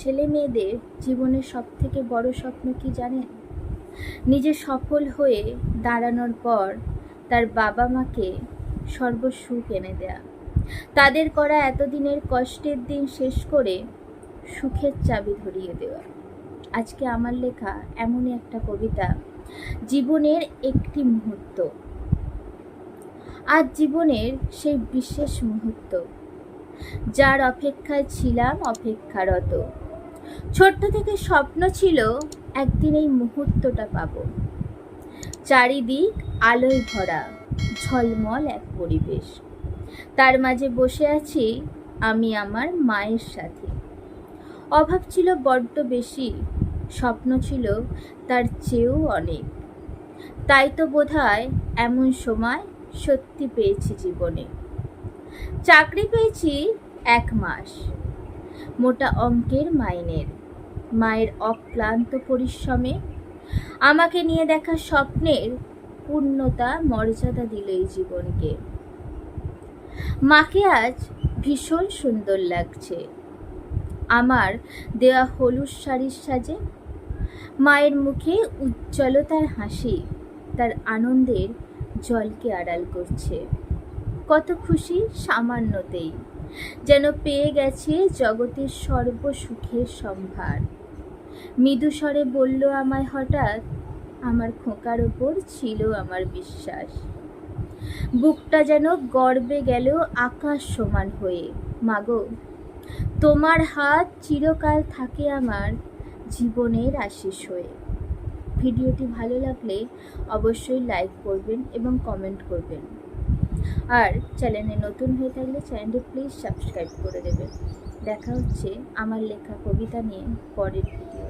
ছেলে মেয়েদের জীবনের সব থেকে বড় স্বপ্ন কি জানেন? নিজে সফল হয়ে দাঁড়ানোর পর তার বাবা মাকে সর্বসুখ এনে দেয়া। তাদের করা এতদিনের কষ্টের দিন শেষ করে সুখের চাবি ধরিয়ে দেওয়া। আজকে আমার লেখা এমনই একটা কবিতা, জীবনের একটি মুহূর্ত। আজ জীবনের সেই বিশেষ মুহূর্ত, যার অপেক্ষায় ছিলাম অপেক্ষারত। ছোট্ট থেকে স্বপ্ন ছিল একদিন এই মুহূর্তটা পাব। চারিদিক আলোয় ভরা, ঝলমল এক পরিবেশ। তার মাঝে বসে আছি আমি আমার মায়ের সাথে। অভাব ছিল বড্ড বেশি, স্বপ্ন ছিল তার চেয়েও অনেক। তাই তো বোধহয় এমন সময় সত্যি পেয়েছি জীবনে। চাকরি পেয়েছি এক মাস। মোটা অঙ্কের মাইনের। মায়ের অক্লান্ত পরিশ্রমে আমাকে নিয়ে দেখা স্বপ্নের পূর্ণতা, মর্যাদা দিল এই জীবনকে। মাকে আজ ভীষণ সুন্দর লাগছে। আমার দেওয়া হলুদ শাড়ির সাজে মায়ের মুখে উজ্জ্বলতার হাসি, তার আনন্দের জলকে আড়াল করছে। কত খুশি সামান্যতেই। যেন পেয়ে গেছে জগতের সর্বসুখের সম্ভার। মৃদু স্বরে বলল আমায় হঠাৎ, আমার খোকার ওপর ছিল আমার বিশ্বাস। বুকটা যেন গর্বে গেল আকাশ সমান হয়ে। মাগো, তোমার হাত চিরকাল থাকে আমার জীবনের আশিস হয়ে। ভিডিওটি ভালো লাগলে অবশ্যই লাইক করবেন এবং কমেন্ট করবেন। আর চ্যানেলে নতুন হয়ে থাকলে চ্যানেলটি প্লিজ সাবস্ক্রাইব করে দেবে। দেখা হচ্ছে আমার লেখা কবিতা নিয়ে পরের ভিডিও